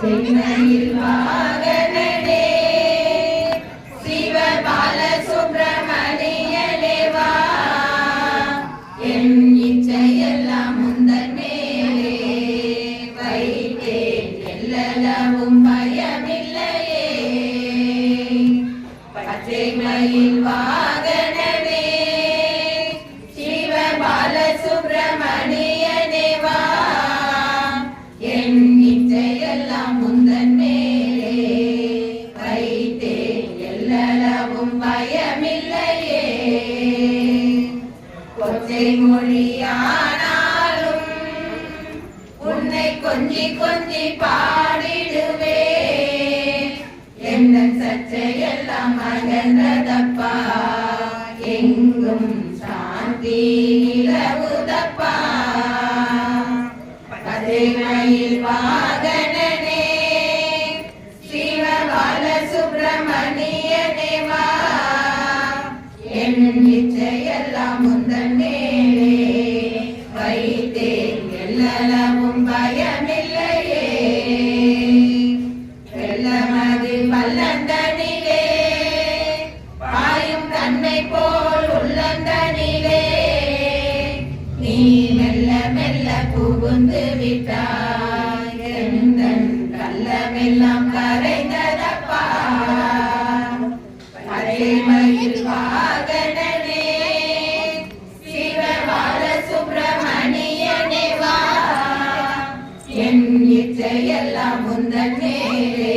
சென்னையில் எல்லாம் முந்தன் மேலே. வைத்தேன் எல்லளவும் பயமில்லையே. கொச்சை மொழியானாலும் உன்னை கொஞ்சி கொஞ்சி பாடிடுவே. என்ன எந்த சர்ச்சையெல்லாம் அகன்றதப்பா. எங்கும் சாந்தி நிலவுதப்பா. கதைமையில் வாகன வைத்தேன் பயமில்லையே. வெள்ளமது பல்லந்தனிலே பாயும் தன்னை போல் உள்ளந்தனிலே. நீ மெல்ல மெல்ல புகுந்து விட்டாய். எந்தன் கள்ளமெல்லாம் கரைந்ததப்பா? பழைமையில் பாகனை இச்சையெல்லாம் முந்தன் மேலே.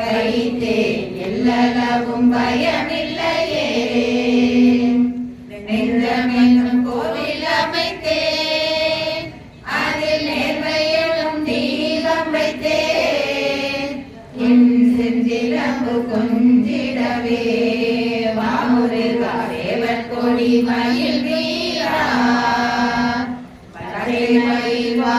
வைத்தேன் எல்லளவும் பயமில்லையே நெஞ்சமென்னும் கோவில் அமைத்தேன் அதில் நேர்மையிலும் தீபம் வைத்தேன் என் செஞ்சிலம்பு கொஞ்சிடவே. வாமுருகா தேவன் கொடி மயில் வீரா. மயில் வா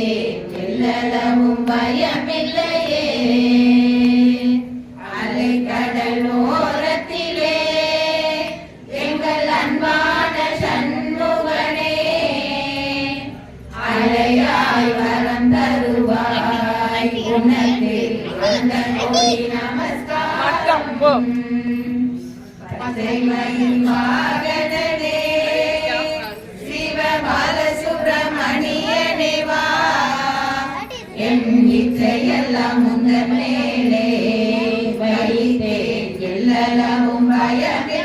வைத்தேன் எல்லளவும் பயமில்லையே. அலைக்கடல் ஓரத்திலே எங்கள் அன்பான சண்முகனே அலையாய் வரம் தருவாய் உனக்கு நமஸ்காரம். பச்சைமயில் வாகனனே என் இச்சையெல்லாம் முந்தன் மேலே வைத்தேன் எல்லளவும் பயமே